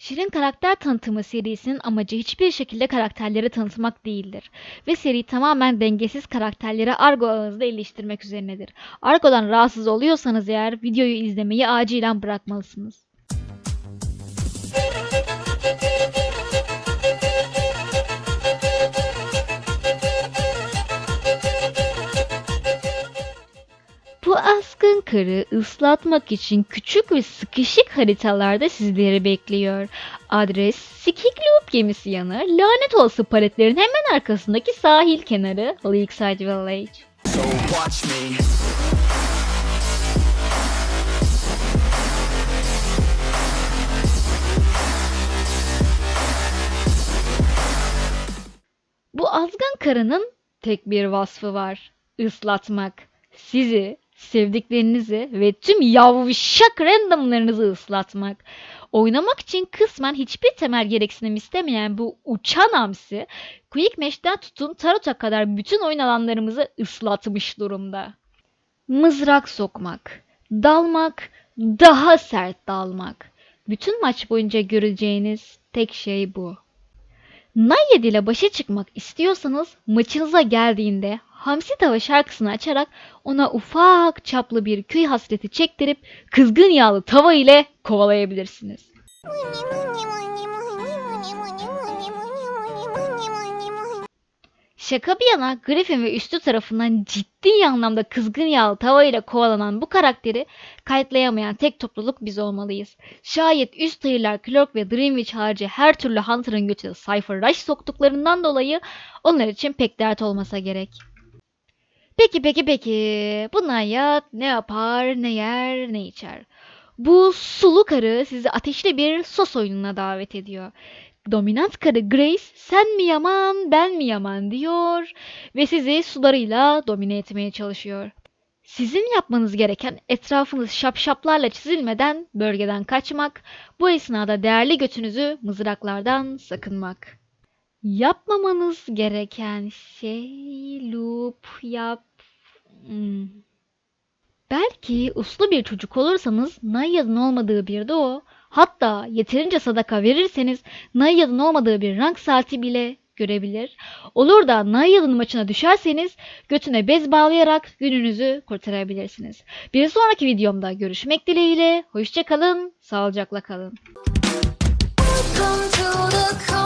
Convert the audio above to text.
Şirin karakter tanıtımı serisinin amacı hiçbir şekilde karakterleri tanıtmak değildir. Ve seri tamamen dengesiz karakterleri argo ağızda eleştirmek üzerinedir. Argo'dan rahatsız oluyorsanız eğer videoyu izlemeyi acilen bırakmalısınız. Bu askın karı ıslatmak için küçük ve sıkışık haritalarda sizleri bekliyor. Adres Sikik Loop gemisi yanı, lanet olası paletlerin hemen arkasındaki sahil kenarı Lakeside Village. So watch me. Bu azgın karının tek bir vasfı var. Islatmak. Sizi, sevdiklerinizi ve tüm yavşak randomlarınızı ıslatmak. Oynamak için kısmen hiçbir temel gereksinim istemeyen bu uçan hamsi, Quick Mesh'ten tutun Tarot'a kadar bütün oyun alanlarımızı ıslatmış durumda. Mızrak sokmak, dalmak, daha sert dalmak. Bütün maç boyunca göreceğiniz tek şey bu. Nayyed ile başa çıkmak istiyorsanız maçınıza geldiğinde Hamsi Tava şarkısını açarak ona ufak çaplı bir köy hasreti çektirip kızgın yağlı tava ile kovalayabilirsiniz. Şaka bir yana Griffin ve üstü tarafından ciddi anlamda kızgın yağlı tava ile kovalanan bu karakteri kayıtlayamayan tek topluluk biz olmalıyız. Şayet üst hayırlar Cloak ve Dreamwitch harici her türlü Hunter'ın götüne Cypher Rush soktuklarından dolayı onlar için pek dert olmasa gerek. Peki peki peki bu Nayat ne yapar ne yer ne içer? Bu sulu karı sizi ateşli bir sos oyununa davet ediyor. Dominant karı Grace sen mi yaman ben mi yaman diyor ve sizi sularıyla domine etmeye çalışıyor. Sizin yapmanız gereken etrafınız şapşaplarla çizilmeden bölgeden kaçmak, bu esnada değerli götünüzü mızraklardan sakınmak. Yapmamanız gereken şey loop yap. Hmm. Belki uslu bir çocuk olursanız Nayyad'ın olmadığı bir de o. Hatta yeterince sadaka verirseniz Nayyad'ın olmadığı bir rank saati bile görebilir. Olur da Nayyad'ın maçına düşerseniz götüne bez bağlayarak gününüzü kurtarabilirsiniz. Bir sonraki videomda görüşmek dileğiyle. Hoşçakalın, sağlıcakla kalın. Come to the.